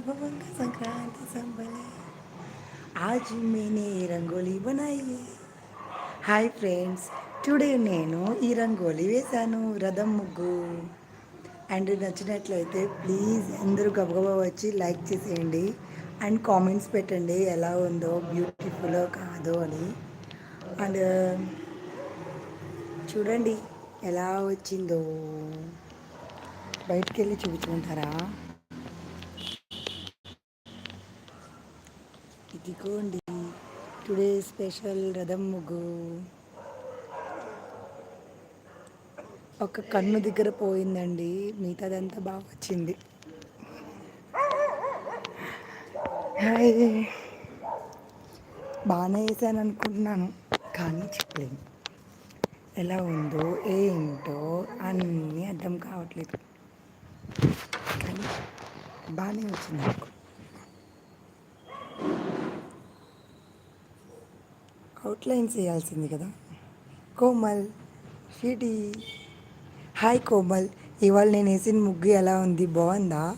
వైభవంగా సంక్రాంతి సంబలే ఆజ్ మేనే రంగోలీ బనాయి హాయ్ ఫ్రెండ్స్ టుడే నేను ఈ రంగోలి వేశాను రథం ముగ్గు అండ్ నచ్చినట్లయితే ప్లీజ్ అందరూ గబగబా వచ్చి లైక్ చేసేయండి అండ్ కామెంట్స్ పెట్టండి ఎలా ఉందో బ్యూటిఫుల్ కాదో అని అండ్ చూడండి ఎలా వచ్చిందో బయటికి వెళ్ళి చూపించుకుంటారా? ఇదిగోండి టుడే స్పెషల్ రథం ముగ్గు. ఒక కన్ను దగ్గర పోయిందండి. మిగతాదంతా బాగా వచ్చింది. బాగానే వేసాను అనుకుంటున్నాను కానీ చెప్పలేను. ఎలా ఉందో ఏంటో అన్నీ అర్థం కావట్లేదు. కానీ బాగానే వచ్చింది అనుకో అవుట్లైన్స్ వేయాల్సింది కదా. కోమల్ షీటీ హాయ్ కోమల్. ఇవాళ నేను వేసిన ముగ్గు ఎలా ఉంది? బాగుందా?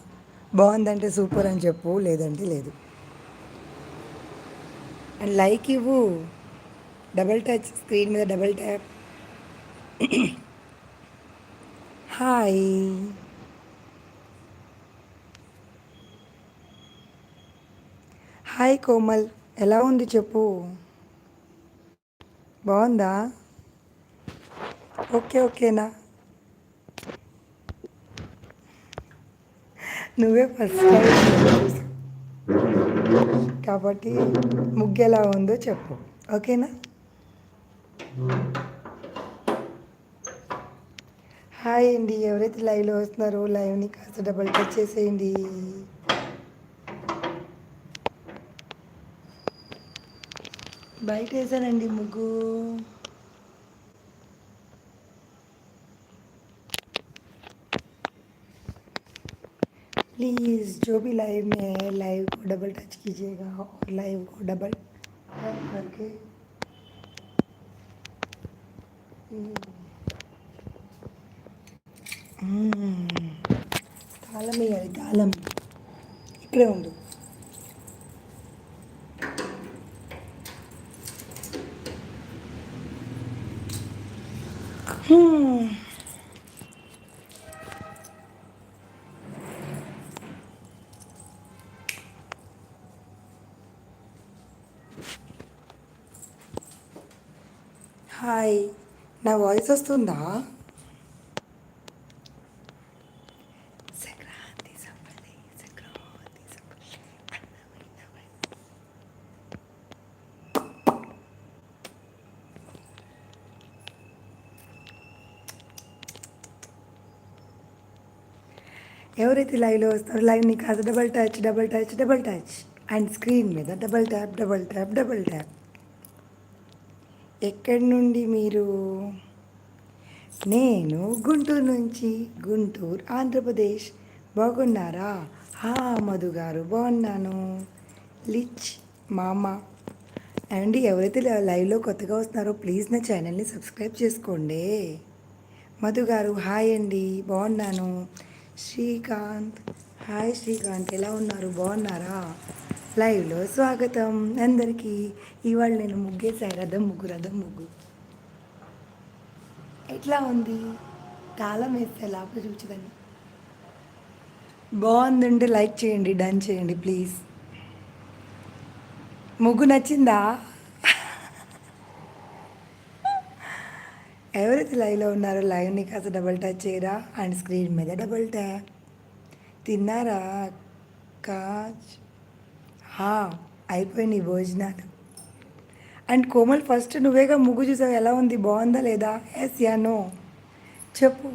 బాగుందంటే సూపర్ అని చెప్పు లేదంటే లేదు. అండ్ లైక్ ఇవ్వు. డబల్ టచ్ స్క్రీన్ మీద double tap hi hi Komal. ఎలా ఉంది చెప్పు. బాగుందా? ఓకే ఓకేనా? నువ్వే ఫస్ట్ కాబట్టి ముగ్గు ఎలా ఉందో చెప్పు. ఓకేనా? హాయ్ అండి. ఎవరైతే లైవ్లో వస్తున్నారో లైవ్ని కాస్త డబల్ టచ్ చేసేయండి. బయట వేసానండి ముగ్గు प्लीज़ जो भी लाइव में है लाइव को डबल टच कीजिएगा और लाइव को डबल टच करके తాళం వేయాలి తాళం ఇక్కడే ఉండు హాయ్ నా వాయిస్ వస్తుందా ఎవరైతే లైవ్లో వస్తారో లైవ్ని కాదు double touch double touch double touch and screen మీద double tap double tap double tap ఎక్కడి నుండి మీరు? నేను గుంటూరు నుంచి గుంటూరు ఆంధ్రప్రదేశ్. బాగున్నారా? హా మధు గారు బాగున్నాను. లిచ్ మామ. అండ్ ఎవరైతే లైవ్లో కొత్తగా వస్తున్నారో ప్లీజ్ నా ఛానల్ని సబ్స్క్రైబ్ చేసుకోండి. మధు గారు హాయ్ అండి బాగున్నాను. శ్రీకాంత్. హాయ్ శ్రీకాంత్ ఎలా ఉన్నారు? బాగున్నారా? లైవ్లో స్వాగతం. అందరికీ ఇవాళ నేను ముగ్గేసాయి రథం ముగ్గు రథం ముగ్గు. ఎట్లా ఉంది? తాళం వేస్తే లోపల చూచదండి బాగుందంటే లైక్ చేయండి డన్ చేయండి ప్లీజ్. ముగ్గు నచ్చిందా? ఎవరైతే లైవ్లో ఉన్నారో లైవ్ని కాస్త డబల్ టచ్ చేయరా అండ్ స్క్రీన్ మీద డబల్ ట్యాప్ తిన్నారా? కాజ్. హా అయిపోయింది భోజనాలు. అండ్ కోమల్ ఫస్ట్ నువ్వేగా ముగ్గు చూసావు ఎలా ఉంది? బాగుందా లేదా? ఎస్ యానో చెప్పు.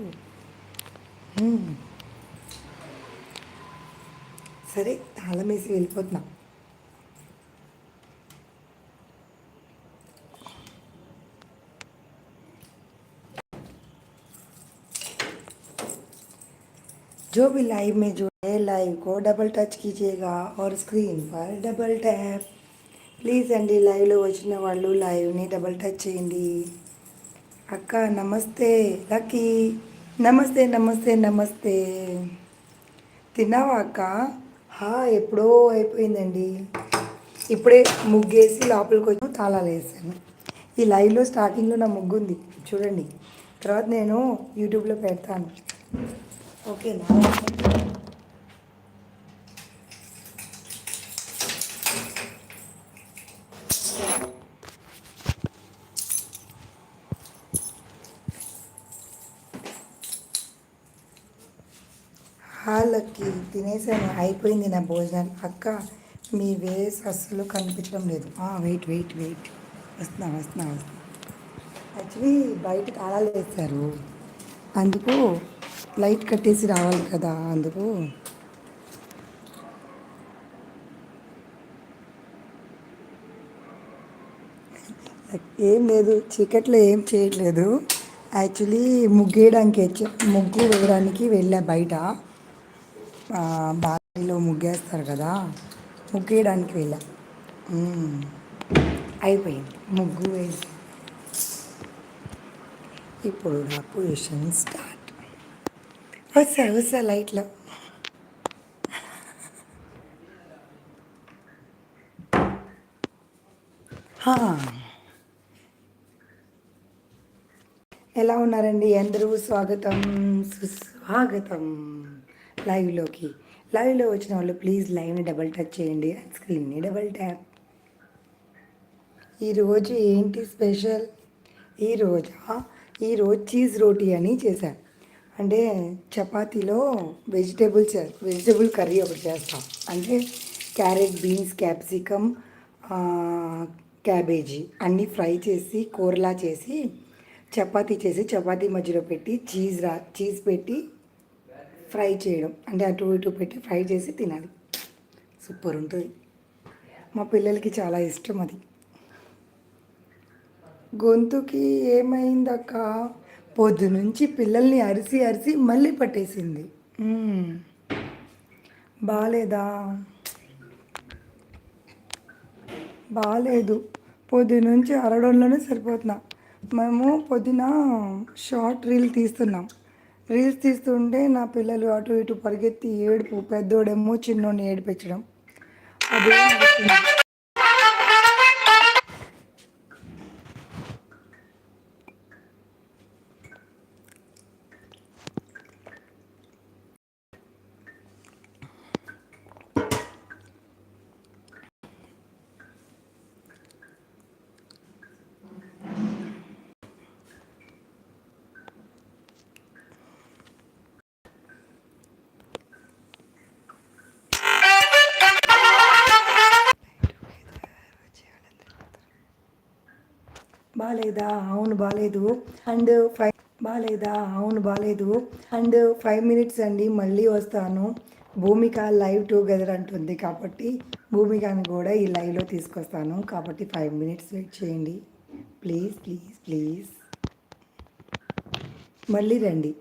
సరే తాళం వేసి వెళ్ళిపోతున్నాం. जो भी लाइव में जो है लाइव को डबल टच कीजिएगा और స్క్రీన్ पर డబల్ ట్యాప్ ప్లీజ్ అండి లైవ్లో వచ్చిన వాళ్ళు లైవ్ని డబల్ టచ్ చేయండి అక్క నమస్తే లక్కీ నమస్తే నమస్తే నమస్తే తిన్నావా అక్క హా ఎప్పుడో అయిపోయిందండి ఇప్పుడే ముగ్గేసి లోపలికి వచ్చి తాళాలు వేసాను ఈ లైవ్లో స్టార్టింగ్లో నా ముగ్గు ఉంది చూడండి తర్వాత నేను యూట్యూబ్లో పెడతాను ఓకేనా హాలకి తినేసాను. అయిపోయింది నా భోజనం అక్క మీ వేస్ అస్సలు కనిపించడం లేదు. Wait wait wait. వస్తున్నా వస్తున్నా వస్తున్నా. యాక్చువల్లీ బయట తాళాలు వేస్తారు. అందుకు లైట్ కట్టేసి రావాలి కదా అందుకు. ఏం లేదు చీకట్లో ఏం చేయట్లేదు. యాక్చువల్లీ ముగ్గేయడానికి ముగ్గు వేయడానికి వెళ్ళా బయట. ఆ, బావిలో ముగ్గేస్తారు కదా ముగ్గేయడానికి వెళ్ళా. అయిపోయింది ముగ్గు వేసి. ఇప్పుడు నా పొజిషన్ స్టార్ట్ వస్తా వస్తా లైట్లో ఎలా ఉన్నారండి అందరూ? స్వాగతం సుస్వాగతం. లైవ్లోకి లైవ్లో వచ్చిన వాళ్ళు ప్లీజ్ లైవ్ని డబల్ టచ్ చేయండి. స్క్రీన్ని డబల్ ట్యాప్ ఈరోజు ఏంటి స్పెషల్ ఈరోజా ఈరోజు చీజ్ రోటీ అని చేశాను అంటే చపాతీలో వెజిటేబుల్స్ వెజిటేబుల్ కర్రీ ఒకటి చేస్తాం. అంటే క్యారెట్ బీన్స్ క్యాప్సికమ్ క్యాబేజీ అన్నీ ఫ్రై చేసి కూరలా చేసి చపాతీ చేసి చపాతీ మధ్యలో పెట్టి చీజ్ రా చీజ్ పెట్టి ఫ్రై చేయడం. అంటే అటు ఇటు పెట్టి ఫ్రై చేసి తినాలి. సూపర్ ఉంటుంది. మా పిల్లలకి చాలా ఇష్టం అది. గొంతుకి ఏమైందక్క? పొద్దు నుంచి పిల్లల్ని అరిసి అరిసి మళ్ళీ పట్టేసింది. బాగాలేదా బాగాలేదు పొద్దు నుంచి అరడంలోనే సరిపోతున్నా. మేము పొద్దున షార్ట్ రీల్ తీస్తున్నాం. రీల్స్ తీస్తుంటే నా పిల్లలు అటు ఇటు పరిగెత్తి ఏడుపు పెద్దోడేమో చిన్నోడిని ఏడిపించడం. అదే బాగాలేదా అవును బాగాలేదు అండ్ ఫైవ్ బాగాలేదా అవును బాగాలేదు అండ్ ఫైవ్ మినిట్స్ అండి మళ్ళీ వస్తాను. భూమిక లైవ్ టుగెదర్ అంటుంది కాబట్టి భూమికని కూడా ఈ లైవ్లో తీసుకొస్తాను. కాబట్టి ఫైవ్ మినిట్స్ వెయిట్ చేయండి. Please please please. మళ్ళీ రండి.